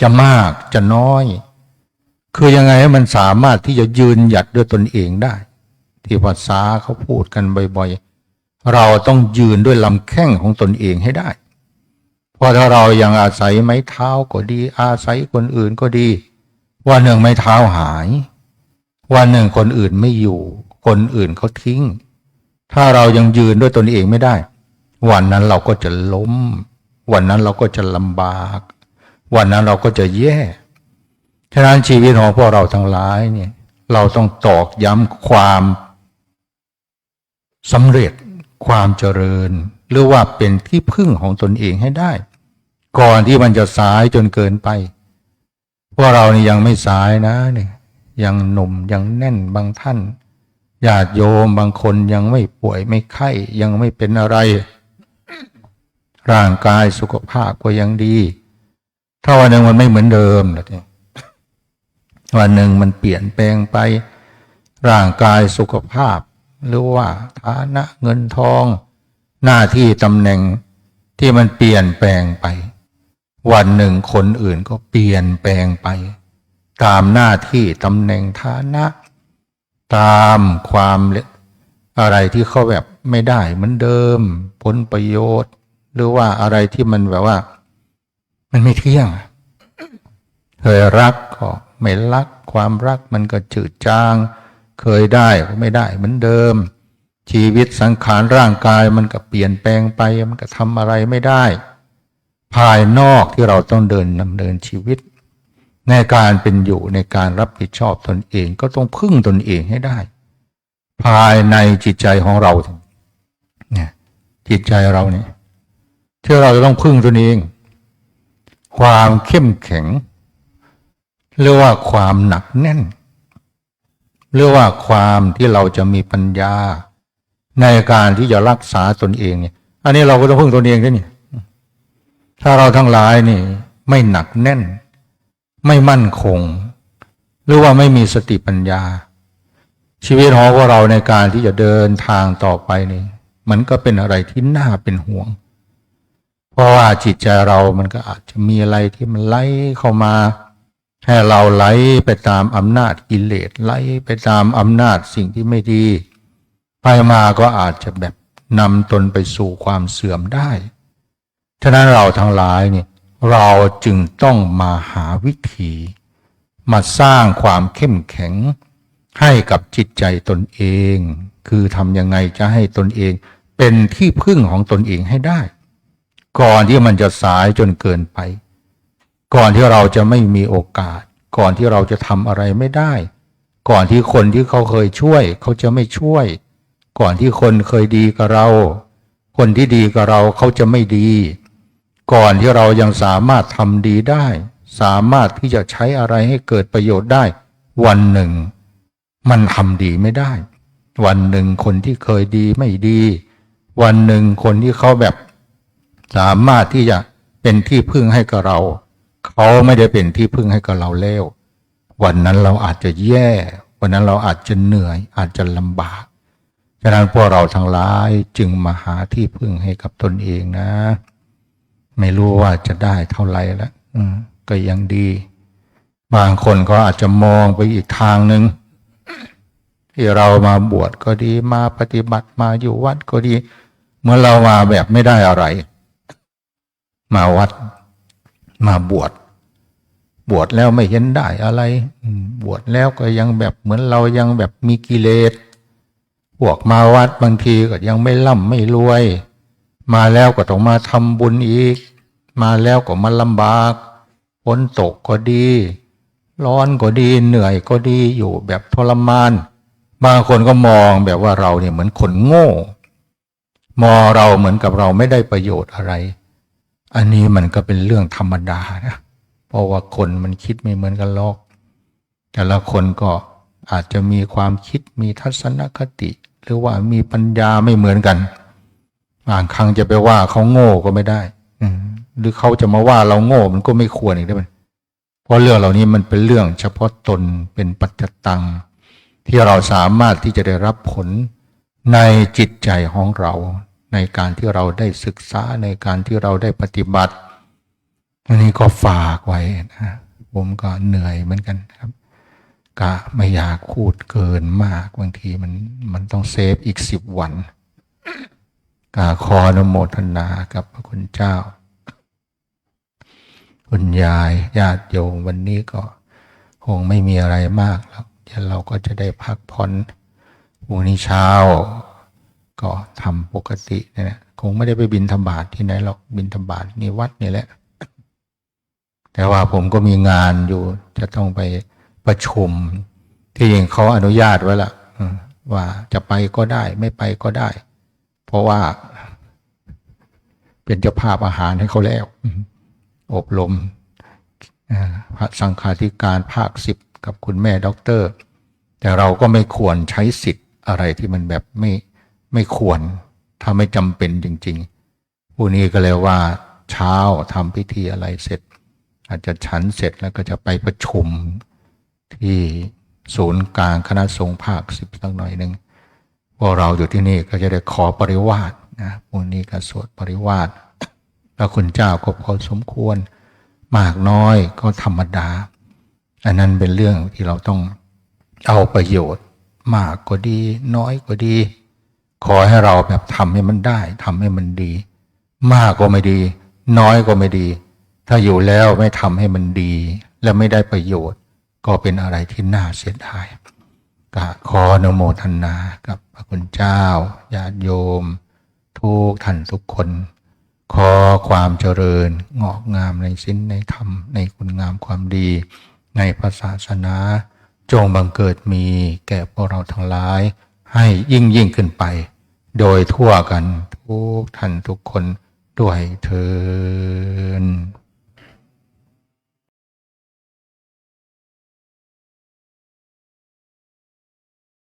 จะมากจะน้อย คือยังไงให้มันสามารถที่จะยืนหยัดด้วยตนเองได้ ที่ภาษาเขาพูดกันบ่อยๆ เราต้องยืนด้วยลำแข้งของตนเองให้ได้ เพราะถ้าเรายังอาศัยไม้เท้าก็ดี อาศัยคนอื่นก็ดี วันหนึ่งไม้เท้าหาย วันหนึ่งคนอื่นไม่อยู่ คนอื่นเขาทิ้ง ถ้าเรายังยืนด้วยตนเองไม่ได้ วันนั้นเราก็จะล้ม วันนั้นเราก็จะลำบาก วันนั้นเราก็จะแย่ ฉะนั้นชีวิตของพวกเราทั้งหลายเนี่ย เราต้องตอกย้ำความสำเร็จความเจริญ หรือว่าเป็นที่พึ่งของตนเองให้ได้ ก่อนที่มันจะสายจนเกินไป พวกเรานี่ยังไม่สายนะเนี่ยยังหนุ่มยังแน่นบางท่านญาติโยมบางคนยังไม่ป่วยไม่ไข้ยังไม่เป็นอะไร ร่างกายสุขภาพก็ยังดี ถ้าวันหนึ่งมันไม่เหมือนเดิมล่ะเนี่ยวันหนึ่งมันเปลี่ยนแปลงไปร่างกายสุขภาพ หรือว่าฐานะเงินทอง หน้าที่ตำแหน่งที่มันเปลี่ยนแปลงไป วันหนึ่งคนอื่นก็เปลี่ยนแปลงไป ตามหน้าที่ตำแหน่งฐานะ ตามความอะไรที่เขาแบบไม่ได้เหมือนเดิม ผลประโยชน์ หรือว่าอะไรที่มันแบบว่า มันไม่เที่ยงเคยรักก็ไม่รัก ความรักมันก็จืดจาง เคยได้ก็ไม่ได้เหมือนเดิม ชีวิตสังขารร่างกายมันก็เปลี่ยนแปลงไปมันก็ทำอะไรไม่ได้ ภายนอกที่เราต้องเดินดำเนินชีวิต ในการเป็นอยู่ในการรับผิดชอบตนเองก็ต้องพึ่งตนเองให้ได้ ภายในจิตใจของเราเนี่ยจิตใจเราเนี่ยที่เราจะต้องพึ่งตนเอง ความเข้มแข็งหรือว่าความหนักแน่นหรือว่าความที่เราจะมีปัญญา ในการที่จะรักษาตนเองเนี่ย อันนี้เราก็ต้องพึ่งตนเองด้วยนี่ ถ้าเราทั้งหลายนี่ ไม่หนักแน่น ไม่มั่นคง หรือว่าไม่มีสติปัญญา ชีวิตของเราในการที่จะเดินทางต่อไปนี่ มันก็เป็นอะไรที่น่าเป็นห่วง เพราะว่าจิตใจเรามันก็อาจจะมีอะไรที่มันไหลเข้ามาให้เราไหลไปตามอำนาจกิเลสไหลไปตามอำนาจสิ่งที่ไม่ดี ไปมาก็อาจจะแบบนำตนไปสู่ความเสื่อมได้ ฉะนั้นเราทั้งหลายเนี่ยเราจึงต้องมาหาวิธี มาสร้างความเข้มแข็งให้กับจิตใจตนเอง คือทำยังไงจะให้ตนเองเป็นที่พึ่งของตนเองให้ได้ ก่อนที่มันจะสายจนเกินไป ก่อนที่เราจะไม่มีโอกาส ก่อนที่เราจะทำอะไรไม่ได้ ก่อนที่คนที่เขาเคยช่วย เขาจะไม่ช่วย ก่อนที่คนเคยดีกับเรา คนที่ดีกับเราเขาจะไม่ดี ก่อนที่เรายังสามารถทำดีได้ สามารถที่จะใช้อะไรให้เกิดประโยชน์ได้ วันหนึ่ง มันทำดีไม่ได้ วันหนึ่งคนที่เคยดีไม่ดี วันหนึ่งคนที่เขาแบบ สามารถที่จะเป็นที่พึ่งให้กับเรา เขาไม่ได้เป็นที่พึ่งให้กับเราแล้ววันนั้นเราอาจจะแย่ วันนั้นเราอาจจะเหนื่อย อาจจะลำบาก ฉะนั้นพวกเราทั้งหลายจึงมาหาที่พึ่งให้กับตนเองนะ ไม่รู้ว่าจะได้เท่าไหร่แล้วก็ยังดี บางคนก็อาจจะมองไปอีกทางหนึ่งที่เรามาบวชก็ดี มาปฏิบัติมาอยู่วัดก็ดี เมื่อเรามาแบบไม่ได้อะไร มาวัด มาบวชบวชแล้วไม่เห็นได้อะไร บวชแล้วก็ยังแบบเหมือนเรายังแบบมีกิเลสพวกมาวัดบางทีก็ยังไม่ร่ำไม่รวย มาแล้วก็ต้องมาทำบุญอีก มาแล้วก็มาลำบากฝนตกก็ดี ร้อนก็ดีเหนื่อยก็ดีอยู่แบบทรมาน บางคนก็มองแบบว่าเราเนี่ยเหมือนคนโง่ มองเราเหมือนกับเราไม่ได้ประโยชน์อะไร อันนี้มันก็เป็นเรื่องธรรมดานะเพราะว่าคนมันคิดไม่เหมือนกันหรอก แต่ละคนก็อาจจะมีความคิดมีทัศนคติ หรือว่ามีปัญญาไม่เหมือนกันบางครั้งจะไปว่าเขาโง่ก็ไม่ได้ อืหรือเขาจะมาว่าเราโง่มันก็ไม่ควรอีกได้ไหมเพราะเรื่องเหล่านี้มันเป็นเรื่องเฉพาะตนเป็นปัจจตัง ที่เราสามารถที่จะได้รับผลในจิตใจของเรา ในการที่เราได้ศึกษาในการที่เราได้ปฏิบัติ อันนี้ก็ฝากไว้นะผมก็เหนื่อยเหมือนกันครับกะไม่อยากพูดเกินมากบางทีมันมันต้องเซฟอีกสิบวันกาขออนุโมทนากับพระคุณเจ้า คุณยายญาติโยมวันนี้ก็คงไม่มีอะไรมากแล้วเดี๋ยวเราก็จะได้พักผ่อนพรุ่งนี้เช้า ก็ทำปกติเนี่ยนะคงไม่ได้ไปบินธบาตที่ไหนหรอกบินธบาตนี่วัดนี่แหละ แต่ว่าผมก็มีงานอยู่ จะต้องไปประชุม ที่จริงเขาอนุญาตไว้ละว่าจะไปก็ได้ ไม่ไปก็ได้ เพราะว่า เป็นเจ้าภาพอาหารให้เขาแล้ว อบรมพระสังฆาธิการภาคสิบกับคุณแม่ด็อกเตอร์ แต่เราก็ไม่ควรใช้สิทธิ์อะไรที่มันแบบไม่ ไม่ควร ถ้าไม่จำเป็นจริงๆผู้นี้ก็เลยว่าเช้าทำพิธีอะไรเสร็จ อาจจะฉันเสร็จแล้วก็จะไปประชุมที่ศูนย์กลางคณะสงฆ์ภาคสิบสักหน่อยหนึ่งพวกเราอยู่ที่นี่ก็จะได้ขอปริวาสนะพวกนี้ก็สวดปริวาสแล้วคุณเจ้าก็พอสมควร มากน้อยก็ธรรมดา อันนั้นเป็นเรื่องที่เราต้องเอาประโยชน์ มากก็ดี น้อยก็ดี ขอให้เราแบบทำให้มันได้ทำให้มันดี มากก็ไม่ดี น้อยก็ไม่ดี ถ้าอยู่แล้วไม่ทำให้มันดี และไม่ได้ประโยชน์ ก็เป็นอะไรที่น่าเสียดายกะขออนโมทนากับพระคุณเจ้าญาติโยม ทุกท่านทุกคน ขอความเจริญงอกงามในสิ้นในธรรม ในคุณงามความดี ในพระศาสนา จงบังเกิดมีแก่พวกเราทั้งหลาย ให้ยิ่งยิ่งขึ้นไป โดยทั่วกันทุกท่านทุกคนด้วยเทิน